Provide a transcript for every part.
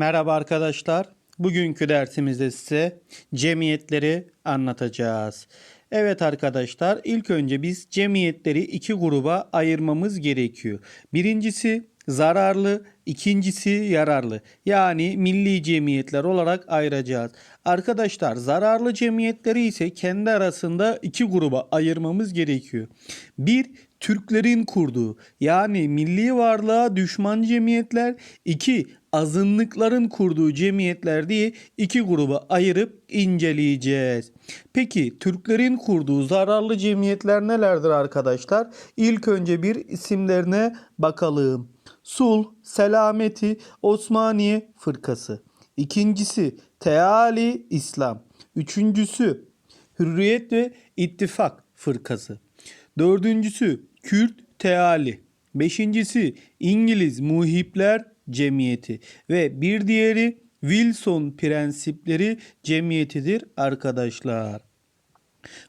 Merhaba arkadaşlar. Bugünkü dersimizde size cemiyetleri anlatacağız. Evet arkadaşlar ilk önce biz cemiyetleri iki gruba ayırmamız gerekiyor. Birincisi zararlı, ikincisi yararlı. Yani milli cemiyetler olarak ayıracağız. Arkadaşlar zararlı cemiyetleri ise kendi arasında iki gruba ayırmamız gerekiyor. Bir Türklerin kurduğu yani milli varlığa düşman cemiyetler, iki azınlıkların kurduğu cemiyetler diye iki gruba ayırıp inceleyeceğiz. Peki Türklerin kurduğu zararlı cemiyetler nelerdir arkadaşlar? İlk önce bir isimlerine bakalım. Sul, Selameti, Osmaniye Fırkası. İkincisi Teali İslam. Üçüncüsü Hürriyet ve İttifak Fırkası. Dördüncüsü Kürt Teali. Beşincisi İngiliz Muhipler Cemiyeti. Ve bir diğeri Wilson Prensipleri Cemiyetidir arkadaşlar.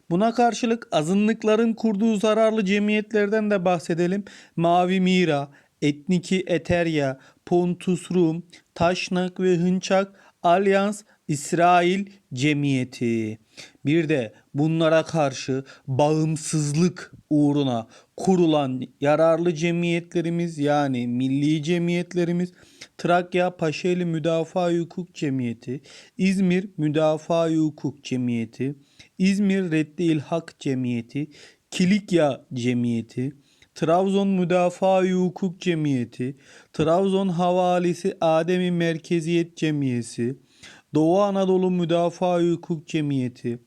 Buna karşılık azınlıkların kurduğu zararlı cemiyetlerden de bahsedelim. Mavi Mira, Etniki Eterya, Pontus Rum, Taşnak ve Hınçak, Alyans, İsrail Cemiyeti. Bir de bunlara karşı bağımsızlık uğruna kurulan yararlı cemiyetlerimiz yani milli cemiyetlerimiz Trakya Paşeli Müdafaa Hukuk Cemiyeti, İzmir Müdafaa Hukuk Cemiyeti, İzmir Reddi İlhak Cemiyeti, Kilikya Cemiyeti, Trabzon Müdafaa Hukuk Cemiyeti, Trabzon Havalisi Ademi Merkeziyet Cemiyeti, Doğu Anadolu Müdafaa Hukuk Cemiyeti,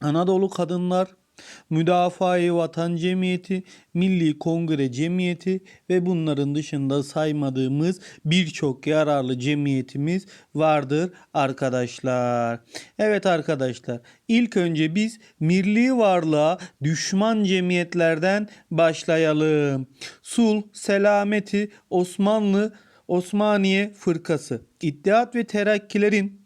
Anadolu Kadınlar Müdafaa-i Vatan Cemiyeti, Milli Kongre Cemiyeti ve bunların dışında saymadığımız birçok yararlı cemiyetimiz vardır arkadaşlar. Evet arkadaşlar ilk önce biz milli varlığa düşman cemiyetlerden başlayalım. Sul, Selameti, Osmanlı, Osmaniye Fırkası. İttihat ve Terakkilerin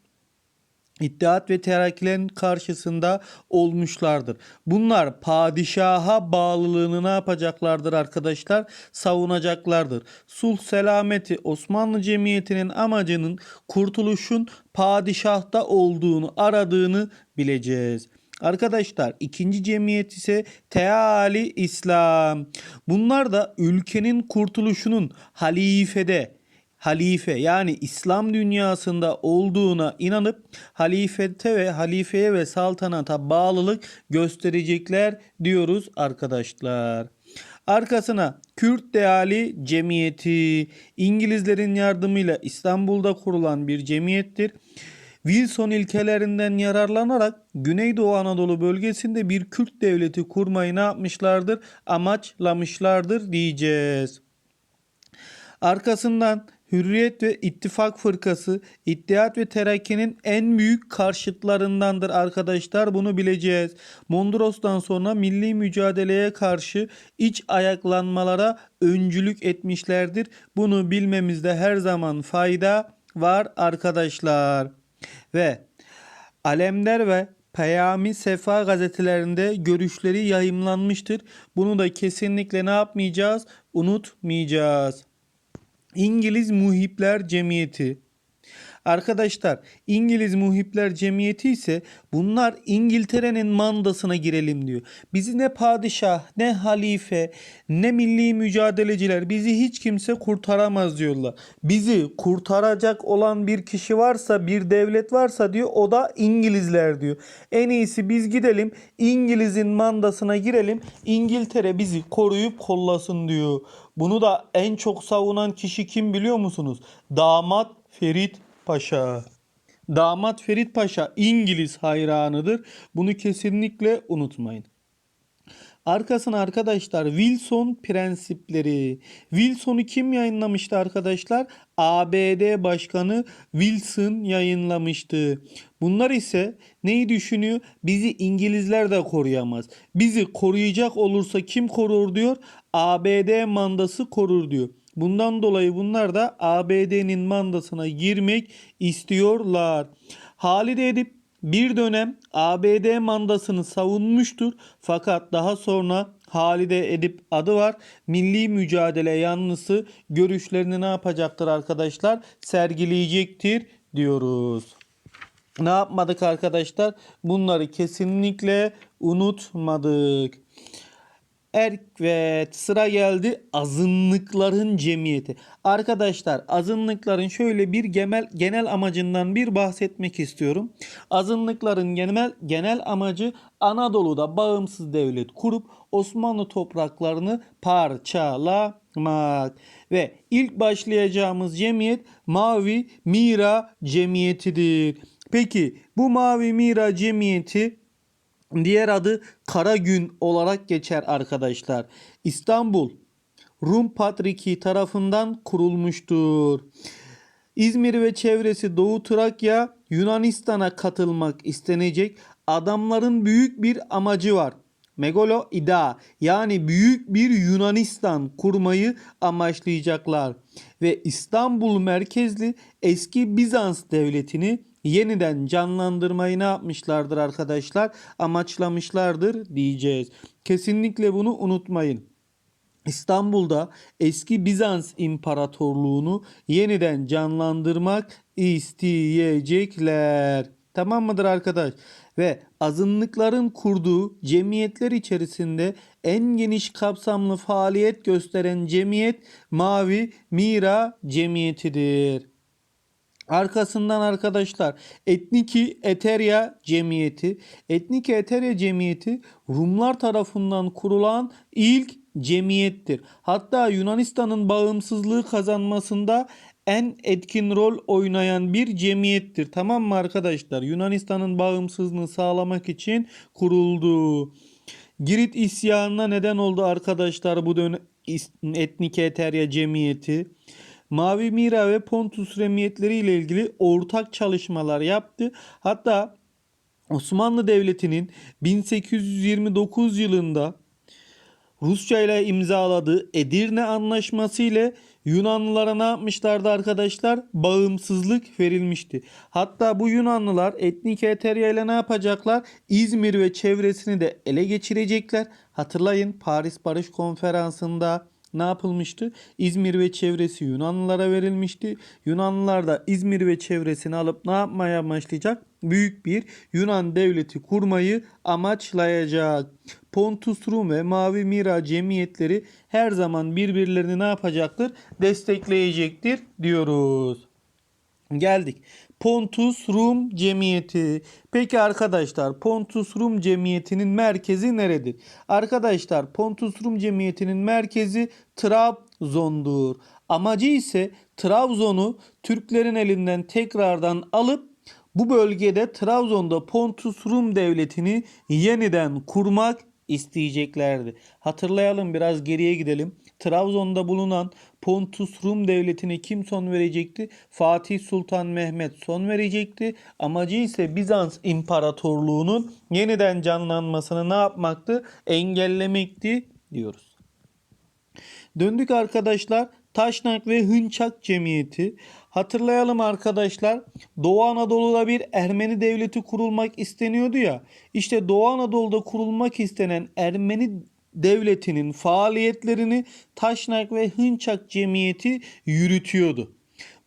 İttihat ve terakkilerin karşısında olmuşlardır. Bunlar padişaha bağlılığını ne yapacaklardır arkadaşlar? Savunacaklardır. Sulh selameti Osmanlı Cemiyeti'nin amacının kurtuluşun padişahta olduğunu aradığını bileceğiz. Arkadaşlar ikinci cemiyet ise Teali İslam. Bunlar da ülkenin kurtuluşunun halifede halife yani İslam dünyasında olduğuna inanıp halifete ve halifeye ve saltanata bağlılık gösterecekler diyoruz arkadaşlar. Arkasına Kürt Deali Cemiyeti İngilizlerin yardımıyla İstanbul'da kurulan bir cemiyettir. Wilson ilkelerinden yararlanarak Güneydoğu Anadolu bölgesinde bir Kürt devleti kurmayı ne yapmışlardır? Amaçlamışlardır diyeceğiz. Arkasından Hürriyet ve İttifak Fırkası İttihat ve Terakki'nin en büyük karşıtlarındandır arkadaşlar bunu bileceğiz. Mondros'tan sonra milli mücadeleye karşı iç ayaklanmalara öncülük etmişlerdir. Bunu bilmemizde her zaman fayda var arkadaşlar. Ve Alemdar ve Peyami Sefa gazetelerinde görüşleri yayımlanmıştır. Bunu da kesinlikle ne yapmayacağız? Unutmayacağız. İngiliz Muhipler Cemiyeti. Arkadaşlar İngiliz Muhipler Cemiyeti ise bunlar İngiltere'nin mandasına girelim diyor. Bizi ne padişah ne halife ne milli mücadeleciler bizi hiç kimse kurtaramaz diyorlar. Bizi kurtaracak olan bir kişi varsa bir devlet varsa diyor o da İngilizler diyor. En iyisi biz gidelim İngiliz'in mandasına girelim İngiltere bizi koruyup kollasın diyor. Bunu da en çok savunan kişi kim biliyor musunuz? Damat Ferit Paşa. Damat Ferit Paşa İngiliz hayranıdır. Bunu kesinlikle unutmayın. Arkasına arkadaşlar Wilson prensipleri. Wilson'u kim yayınlamıştı arkadaşlar? ABD Başkanı Wilson yayınlamıştı. Bunlar ise neyi düşünüyor? Bizi İngilizler de koruyamaz. Bizi koruyacak olursa kim korur diyor? ABD mandası korur diyor. Bundan dolayı bunlar da ABD'nin mandasına girmek istiyorlar. Halide Edip bir dönem ABD mandasını savunmuştur fakat daha sonra Halide Edip adı var. Milli mücadele yanlısı görüşlerini ne yapacaktır arkadaşlar? Sergileyecektir diyoruz. Ne yapmadık arkadaşlar? Bunları kesinlikle unutmadık. Evet sıra geldi azınlıkların cemiyeti. Arkadaşlar azınlıkların şöyle bir genel, genel amacından bir bahsetmek istiyorum. Azınlıkların genel, genel amacı Anadolu'da bağımsız devlet kurup Osmanlı topraklarını parçalamak. Ve ilk başlayacağımız cemiyet Mavi Mira Cemiyeti'dir. Peki bu Mavi Mira Cemiyeti Diğer adı Kara Gün olarak geçer arkadaşlar. İstanbul Rum Patriki tarafından kurulmuştur. İzmir ve çevresi Doğu Trakya Yunanistan'a katılmak istenecek adamların büyük bir amacı var. Megalo ida yani büyük bir Yunanistan kurmayı amaçlayacaklar ve İstanbul merkezli eski Bizans devletini yeniden canlandırmayı ne yapmışlardır arkadaşlar? Amaçlamışlardır diyeceğiz. Kesinlikle bunu unutmayın. İstanbul'da eski Bizans İmparatorluğunu yeniden canlandırmak isteyecekler. Tamam mıdır arkadaş? Ve azınlıkların kurduğu cemiyetler içerisinde en geniş kapsamlı faaliyet gösteren cemiyet Mavi Mira Cemiyeti'dir. Arkasından arkadaşlar Etniki Eterya Cemiyeti. Etniki Eterya Cemiyeti Rumlar tarafından kurulan ilk cemiyettir. Hatta Yunanistan'ın bağımsızlığı kazanmasında en etkin rol oynayan bir cemiyettir. Tamam mı arkadaşlar? Yunanistan'ın bağımsızlığını sağlamak için kuruldu. Girit isyanına neden oldu arkadaşlar bu dönem Etnike Eterya Cemiyeti. Mavi Mira ve Pontus Remiyetleri ile ilgili ortak çalışmalar yaptı. Hatta Osmanlı Devleti'nin 1829 yılında Rusya ile imzaladığı Edirne Anlaşması ile Yunanlılara ne yapmışlardı arkadaşlar? Bağımsızlık verilmişti. Hatta bu Yunanlılar etnik Eterya ile ne yapacaklar? İzmir ve çevresini de ele geçirecekler. Hatırlayın Paris Barış Konferansı'nda ne yapılmıştı? İzmir ve çevresi Yunanlılara verilmişti. Yunanlılar da İzmir ve çevresini alıp ne yapmaya amaçlayacak? Büyük bir Yunan devleti kurmayı amaçlayacak. Pontus Rum ve Mavi Mira cemiyetleri her zaman birbirlerini ne yapacaktır? Destekleyecektir diyoruz. Geldik. Pontus Rum Cemiyeti. Peki arkadaşlar Pontus Rum Cemiyeti'nin merkezi neredir? Arkadaşlar Pontus Rum Cemiyeti'nin merkezi Trabzon'dur. Amacı ise Trabzon'u Türklerin elinden tekrardan alıp bu bölgede Trabzon'da Pontus Rum Devleti'ni yeniden kurmak isteyeceklerdi. Hatırlayalım biraz geriye gidelim. Trabzon'da bulunan Pontus Rum Devleti'ne kim son verecekti? Fatih Sultan Mehmet son verecekti. Amacı ise Bizans İmparatorluğu'nun yeniden canlanmasını ne yapmaktı? Engellemekti diyoruz. Döndük arkadaşlar. Taşnak ve Hınçak Cemiyeti. Hatırlayalım arkadaşlar. Doğu Anadolu'da bir Ermeni devleti kurulmak isteniyordu ya. İşte Doğu Anadolu'da kurulmak istenen Ermeni devletinin faaliyetlerini Taşnak ve Hınçak Cemiyeti yürütüyordu.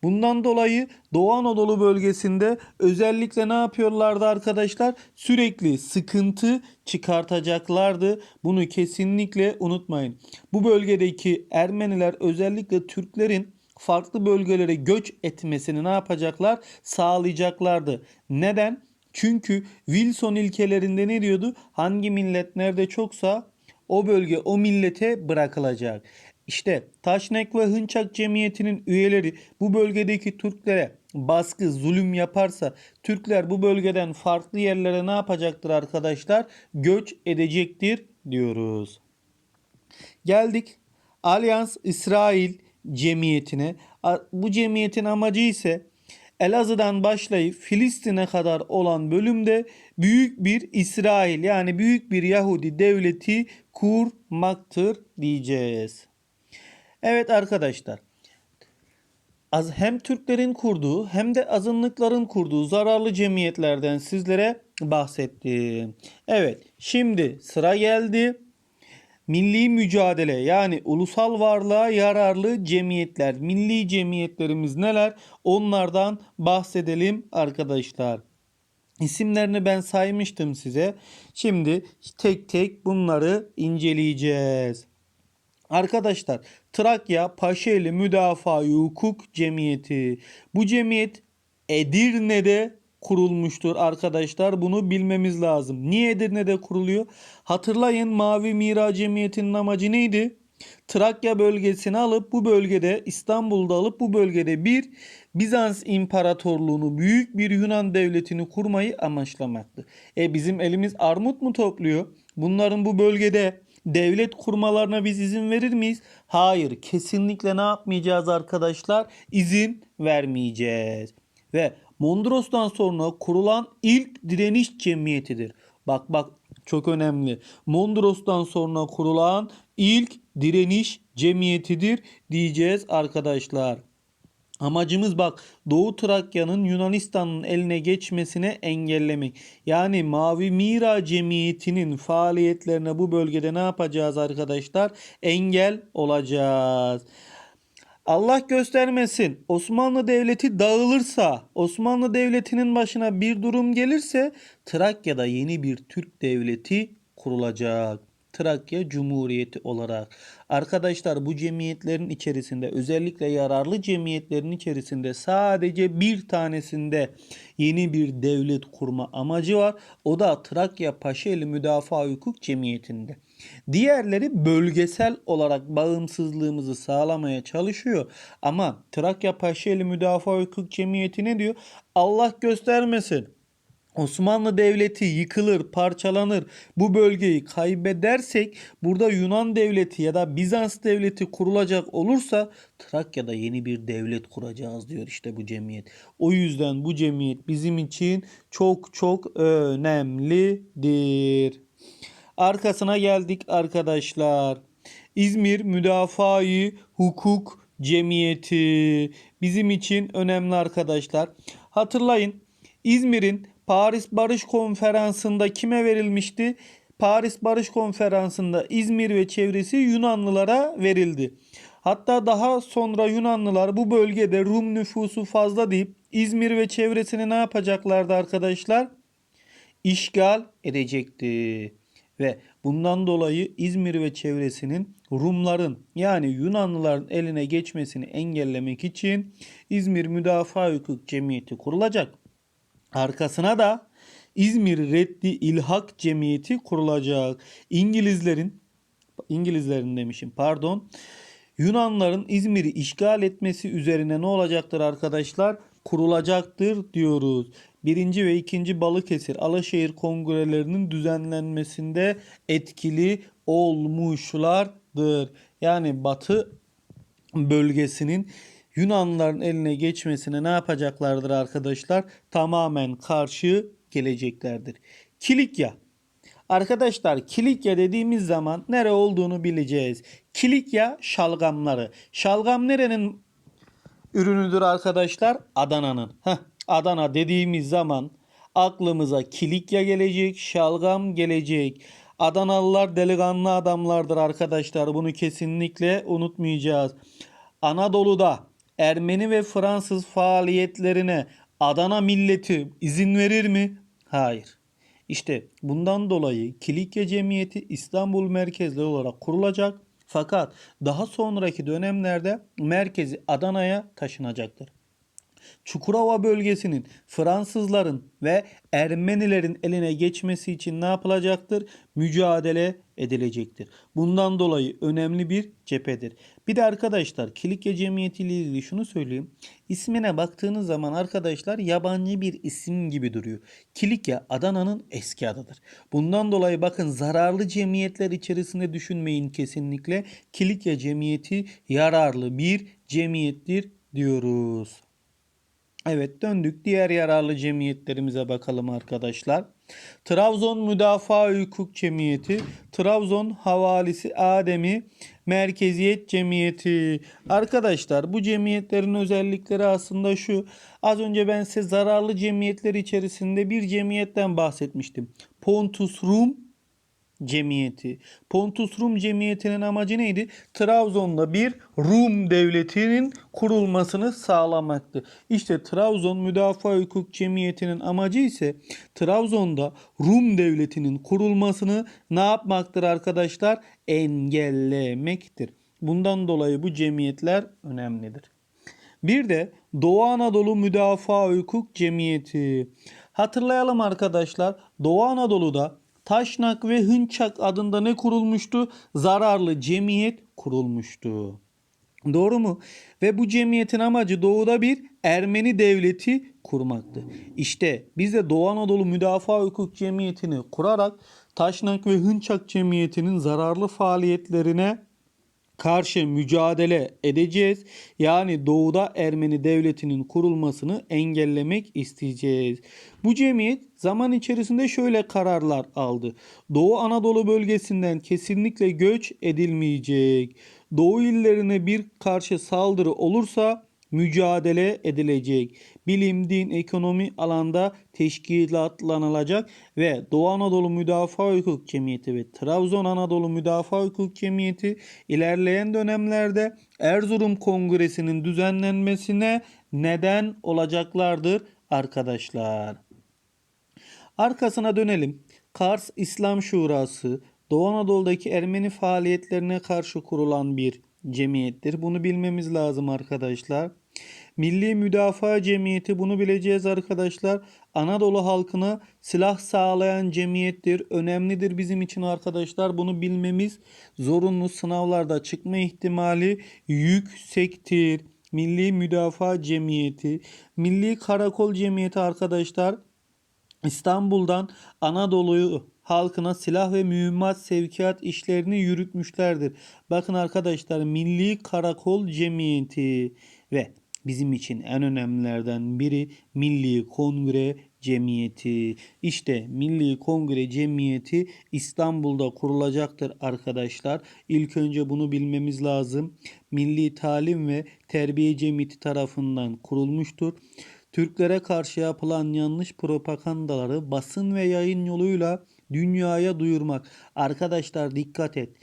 Bundan dolayı Doğu Anadolu bölgesinde özellikle ne yapıyorlardı arkadaşlar? Sürekli sıkıntı çıkartacaklardı. Bunu kesinlikle unutmayın. Bu bölgedeki Ermeniler özellikle Türklerin farklı bölgelere göç etmesini ne yapacaklar? Sağlayacaklardı. Neden? Çünkü Wilson ilkelerinde ne diyordu? Hangi millet nerede çoksa o bölge o millete bırakılacak. İşte Taşnek ve Hınçak Cemiyeti'nin üyeleri bu bölgedeki Türklere baskı, zulüm yaparsa Türkler bu bölgeden farklı yerlere ne yapacaktır arkadaşlar? Göç edecektir diyoruz. Geldik Alyans İsrail Cemiyeti'ne. Bu cemiyetin amacı ise Elazığ'dan başlayıp Filistin'e kadar olan bölümde büyük bir İsrail yani büyük bir Yahudi devleti kurmaktır diyeceğiz. Evet arkadaşlar. Az hem Türklerin kurduğu hem de azınlıkların kurduğu zararlı cemiyetlerden sizlere bahsettim. Evet, şimdi sıra geldi. Milli mücadele yani ulusal varlığa yararlı cemiyetler, milli cemiyetlerimiz neler? Onlardan bahsedelim arkadaşlar. İsimlerini ben saymıştım size. Şimdi tek tek bunları inceleyeceğiz. Arkadaşlar Trakya Paşaeli Müdafaa Hukuk Cemiyeti. Bu cemiyet Edirne'de kurulmuştur arkadaşlar. Bunu bilmemiz lazım. Niye Edirne'de kuruluyor? Hatırlayın Mavi Mira Cemiyeti'nin amacı neydi? Trakya bölgesini alıp bu bölgede İstanbul'da alıp bu bölgede bir Bizans İmparatorluğunu büyük bir Yunan devletini kurmayı amaçlamaktı. E bizim elimiz armut mu topluyor? Bunların bu bölgede devlet kurmalarına biz izin verir miyiz? Hayır, kesinlikle ne yapmayacağız arkadaşlar? İzin vermeyeceğiz. Ve Mondros'tan sonra kurulan ilk direniş cemiyetidir. Bak bak çok önemli. Mondros'tan sonra kurulan ilk direniş cemiyetidir diyeceğiz arkadaşlar. Amacımız bak Doğu Trakya'nın Yunanistan'ın eline geçmesine engellemek. Yani Mavi Mira Cemiyeti'nin faaliyetlerine bu bölgede ne yapacağız arkadaşlar? Engel olacağız. Allah göstermesin Osmanlı Devleti dağılırsa, Osmanlı Devleti'nin başına bir durum gelirse Trakya'da yeni bir Türk Devleti kurulacak. Trakya Cumhuriyeti olarak. Arkadaşlar bu cemiyetlerin içerisinde özellikle yararlı cemiyetlerin içerisinde sadece bir tanesinde yeni bir devlet kurma amacı var. O da Trakya Paşaeli Müdafaa Hukuk Cemiyeti'nde. Diğerleri bölgesel olarak bağımsızlığımızı sağlamaya çalışıyor. Ama Trakya Paşaeli Müdafaa Hukuk Cemiyeti ne diyor? Allah göstermesin. Osmanlı Devleti yıkılır, parçalanır. Bu bölgeyi kaybedersek burada Yunan Devleti ya da Bizans Devleti kurulacak olursa Trakya'da yeni bir devlet kuracağız diyor işte bu cemiyet. O yüzden bu cemiyet bizim için çok çok önemlidir. Arkasına geldik arkadaşlar. İzmir Müdafaa-i Hukuk Cemiyeti bizim için önemli arkadaşlar. Hatırlayın İzmir'in Paris Barış Konferansı'nda kime verilmişti? Paris Barış Konferansı'nda İzmir ve çevresi Yunanlılara verildi. Hatta daha sonra Yunanlılar bu bölgede Rum nüfusu fazla deyip İzmir ve çevresini ne yapacaklardı arkadaşlar? İşgal edecekti. Ve bundan dolayı İzmir ve çevresinin Rumların yani Yunanlıların eline geçmesini engellemek için İzmir Müdafaa Hukuk Cemiyeti kurulacak. Arkasına da İzmir Reddi İlhak Cemiyeti kurulacak. İngilizlerin İngilizlerin demişim pardon. Yunanların İzmir'i işgal etmesi üzerine ne olacaktır arkadaşlar? Kurulacaktır diyoruz. Birinci ve ikinci Balıkesir Alaşehir kongrelerinin düzenlenmesinde etkili olmuşlardır. Yani Batı bölgesinin Yunanlıların eline geçmesine ne yapacaklardır arkadaşlar? Tamamen karşı geleceklerdir. Kilikya. Arkadaşlar Kilikya dediğimiz zaman nere olduğunu bileceğiz. Kilikya şalgamları. Şalgam nerenin ürünüdür arkadaşlar? Adana'nın. Adana dediğimiz zaman aklımıza Kilikya gelecek, şalgam gelecek. Adanalılar delikanlı adamlardır arkadaşlar. Bunu kesinlikle unutmayacağız. Anadolu'da Ermeni ve Fransız faaliyetlerine Adana milleti izin verir mi? Hayır. İşte bundan dolayı Kilikya Cemiyeti İstanbul merkezli olarak kurulacak. Fakat daha sonraki dönemlerde merkezi Adana'ya taşınacaktır. Çukurova bölgesinin Fransızların ve Ermenilerin eline geçmesi için ne yapılacaktır? Mücadele edilecektir. Bundan dolayı önemli bir cephedir. Bir de arkadaşlar Kilikya Cemiyeti ile ilgili şunu söyleyeyim. İsmine baktığınız zaman arkadaşlar yabancı bir isim gibi duruyor. Kilikya Adana'nın eski adıdır. Bundan dolayı bakın zararlı cemiyetler içerisinde düşünmeyin kesinlikle. Kilikya Cemiyeti yararlı bir cemiyettir diyoruz. Evet döndük diğer yararlı cemiyetlerimize bakalım arkadaşlar. Trabzon Müdafaa Hukuk Cemiyeti, Trabzon Havalisi Ademi Merkeziyet Cemiyeti. Arkadaşlar bu cemiyetlerin özellikleri aslında şu. Az önce ben size zararlı cemiyetler içerisinde bir cemiyetten bahsetmiştim. Pontus Rum Cemiyeti. Pontus Rum Cemiyeti'nin amacı neydi? Trabzon'da bir Rum devletinin kurulmasını sağlamaktı. İşte Trabzon Müdafaa Hukuk Cemiyeti'nin amacı ise Trabzon'da Rum devletinin kurulmasını ne yapmaktır arkadaşlar? Engellemektir. Bundan dolayı bu cemiyetler önemlidir. Bir de Doğu Anadolu Müdafaa Hukuk Cemiyeti. Hatırlayalım arkadaşlar. Doğu Anadolu'da Taşnak ve Hınçak adında ne kurulmuştu? Zararlı cemiyet kurulmuştu. Doğru mu? Ve bu cemiyetin amacı doğuda bir Ermeni devleti kurmaktı. İşte biz de Doğu Anadolu Müdafaa Hukuk Cemiyeti'ni kurarak Taşnak ve Hınçak Cemiyeti'nin zararlı faaliyetlerine karşı mücadele edeceğiz. Yani doğuda Ermeni devletinin kurulmasını engellemek isteyeceğiz. Bu cemiyet zaman içerisinde şöyle kararlar aldı. Doğu Anadolu bölgesinden kesinlikle göç edilmeyecek. Doğu illerine bir karşı saldırı olursa mücadele edilecek. Bilim, din, ekonomi alanda teşkilatlanılacak ve Doğu Anadolu Müdafaa Hukuk Cemiyeti ve Trabzon Anadolu Müdafaa Hukuk Cemiyeti ilerleyen dönemlerde Erzurum Kongresi'nin düzenlenmesine neden olacaklardır arkadaşlar. Arkasına dönelim. Kars İslam Şurası Doğu Anadolu'daki Ermeni faaliyetlerine karşı kurulan bir cemiyettir. Bunu bilmemiz lazım arkadaşlar. Milli Müdafaa Cemiyeti bunu bileceğiz arkadaşlar. Anadolu halkına silah sağlayan cemiyettir. Önemlidir bizim için arkadaşlar. Bunu bilmemiz zorunlu sınavlarda çıkma ihtimali yüksektir. Milli Müdafaa Cemiyeti, Milli Karakol Cemiyeti arkadaşlar İstanbul'dan Anadolu'yu halkına silah ve mühimmat sevkiyat işlerini yürütmüşlerdir. Bakın arkadaşlar Milli Karakol Cemiyeti ve bizim için en önemlilerden biri Milli Kongre Cemiyeti. İşte Milli Kongre Cemiyeti İstanbul'da kurulacaktır arkadaşlar. İlk önce bunu bilmemiz lazım. Milli Talim ve Terbiye Cemiyeti tarafından kurulmuştur. Türklere karşı yapılan yanlış propagandaları basın ve yayın yoluyla dünyaya duyurmak. Arkadaşlar dikkat et.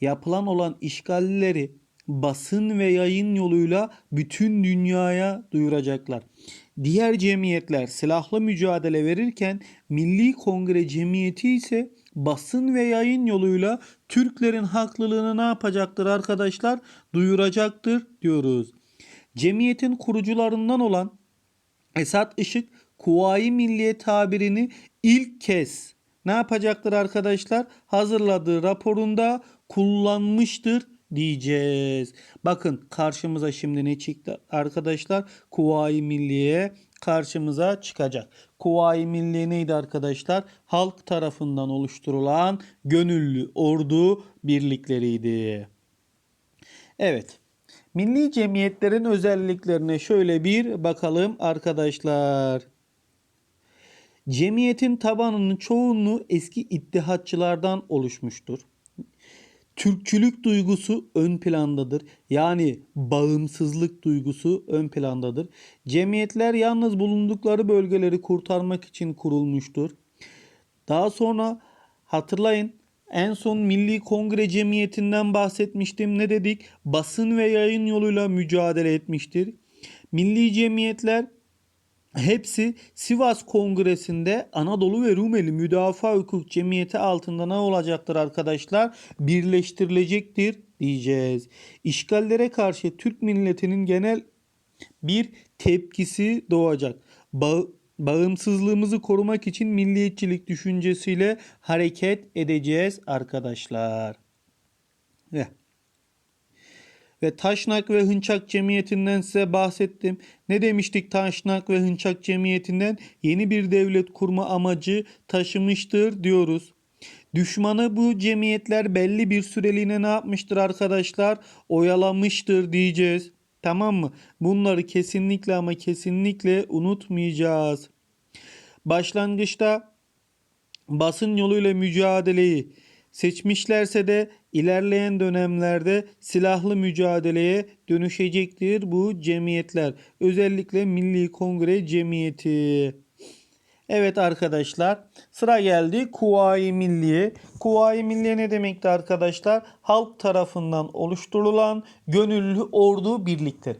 Yapılan olan işgalleri basın ve yayın yoluyla bütün dünyaya duyuracaklar. Diğer cemiyetler silahlı mücadele verirken Milli Kongre Cemiyeti ise basın ve yayın yoluyla Türklerin haklılığını ne yapacaktır arkadaşlar? Duyuracaktır diyoruz. Cemiyetin kurucularından olan Esat Işık Kuvayi Milliye tabirini ilk kez ne yapacaktır arkadaşlar? Hazırladığı raporunda kullanmıştır diyeceğiz. Bakın karşımıza şimdi ne çıktı arkadaşlar? Kuvayi Milliye karşımıza çıkacak. Kuvayi Milliye neydi arkadaşlar? Halk tarafından oluşturulan gönüllü ordu birlikleriydi. Evet. Milli cemiyetlerin özelliklerine şöyle bir bakalım arkadaşlar. Cemiyetin tabanının çoğunluğu eski ittihatçılardan oluşmuştur. Türkçülük duygusu ön plandadır. Yani bağımsızlık duygusu ön plandadır. Cemiyetler yalnız bulundukları bölgeleri kurtarmak için kurulmuştur. Daha sonra hatırlayın en son Milli Kongre Cemiyeti'nden bahsetmiştim. Ne dedik? Basın ve yayın yoluyla mücadele etmiştir. Milli cemiyetler hepsi Sivas Kongresi'nde Anadolu ve Rumeli Müdafaa Hukuk Cemiyeti altında ne olacaktır arkadaşlar? Birleştirilecektir diyeceğiz. İşgallere karşı Türk milletinin genel bir tepkisi doğacak. Ba- bağımsızlığımızı korumak için milliyetçilik düşüncesiyle hareket edeceğiz arkadaşlar. Ve ve Taşnak ve Hınçak Cemiyeti'nden size bahsettim. Ne demiştik Taşnak ve Hınçak Cemiyeti'nden? Yeni bir devlet kurma amacı taşımıştır diyoruz. Düşmanı bu cemiyetler belli bir süreliğine ne yapmıştır arkadaşlar? Oyalamıştır diyeceğiz. Tamam mı? Bunları kesinlikle ama kesinlikle unutmayacağız. Başlangıçta basın yoluyla mücadeleyi seçmişlerse de ilerleyen dönemlerde silahlı mücadeleye dönüşecektir bu cemiyetler. Özellikle Milli Kongre Cemiyeti. Evet arkadaşlar sıra geldi Kuvayi Milliye. Kuvayi Milliye ne demekti arkadaşlar? Halk tarafından oluşturulan gönüllü ordu birliktir.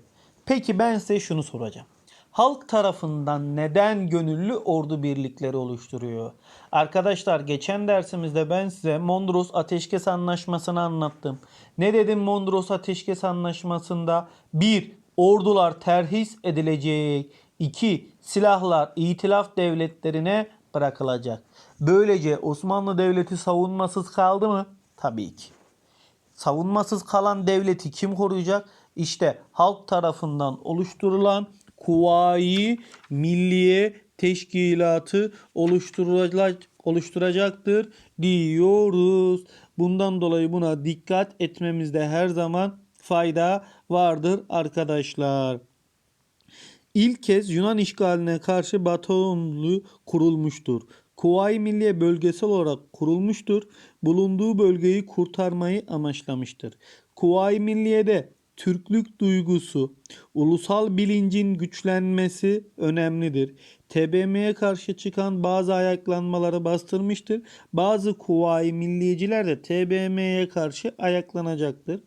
Peki ben size şunu soracağım. Halk tarafından neden gönüllü ordu birlikleri oluşturuyor? Arkadaşlar geçen dersimizde ben size Mondros Ateşkes Anlaşması'nı anlattım. Ne dedim Mondros Ateşkes Anlaşması'nda? 1. Ordular terhis edilecek. 2. Silahlar itilaf devletlerine bırakılacak. Böylece Osmanlı Devleti savunmasız kaldı mı? Tabii ki. Savunmasız kalan devleti kim koruyacak? İşte halk tarafından oluşturulan Kuvayi Milliye Teşkilatı oluşturulacak, oluşturacaktır diyoruz. Bundan dolayı buna dikkat etmemizde her zaman fayda vardır arkadaşlar. İlk kez Yunan işgaline karşı Bataonlu kurulmuştur. Kuvayi Milliye bölgesel olarak kurulmuştur. Bulunduğu bölgeyi kurtarmayı amaçlamıştır. Kuvayi Milliye'de Türklük duygusu, ulusal bilincin güçlenmesi önemlidir. TBMM'ye karşı çıkan bazı ayaklanmaları bastırmıştır. Bazı Kuvayi Milliyeciler de TBMM'ye karşı ayaklanacaktır.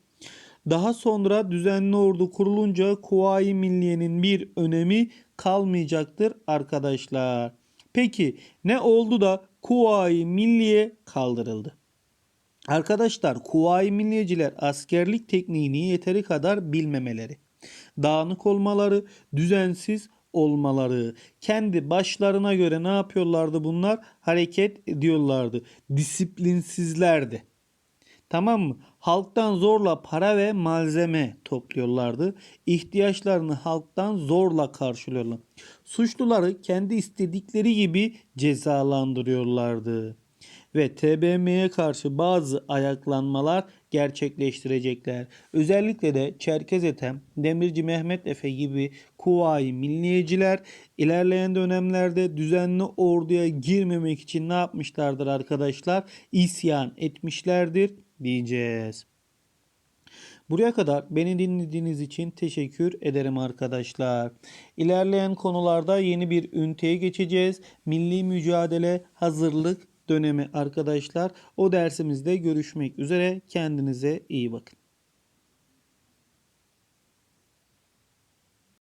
Daha sonra düzenli ordu kurulunca Kuvayi Milliye'nin bir önemi kalmayacaktır arkadaşlar. Peki ne oldu da Kuvayi Milliye kaldırıldı? Arkadaşlar Kuvayi Milliyeciler askerlik tekniğini yeteri kadar bilmemeleri, dağınık olmaları, düzensiz olmaları, kendi başlarına göre ne yapıyorlardı bunlar? Hareket ediyorlardı. Disiplinsizlerdi. Tamam mı? Halktan zorla para ve malzeme topluyorlardı. İhtiyaçlarını halktan zorla karşılıyorlar. Suçluları kendi istedikleri gibi cezalandırıyorlardı. Ve TBMM'ye karşı bazı ayaklanmalar gerçekleştirecekler. Özellikle de Çerkez Ethem, Demirci Mehmet Efe gibi Kuvayi Milliyeciler ilerleyen dönemlerde düzenli orduya girmemek için ne yapmışlardır arkadaşlar? İsyan etmişlerdir diyeceğiz. Buraya kadar beni dinlediğiniz için teşekkür ederim arkadaşlar. İlerleyen konularda yeni bir üniteye geçeceğiz. Milli mücadele hazırlık dönemi arkadaşlar. O dersimizde görüşmek üzere. Kendinize iyi bakın.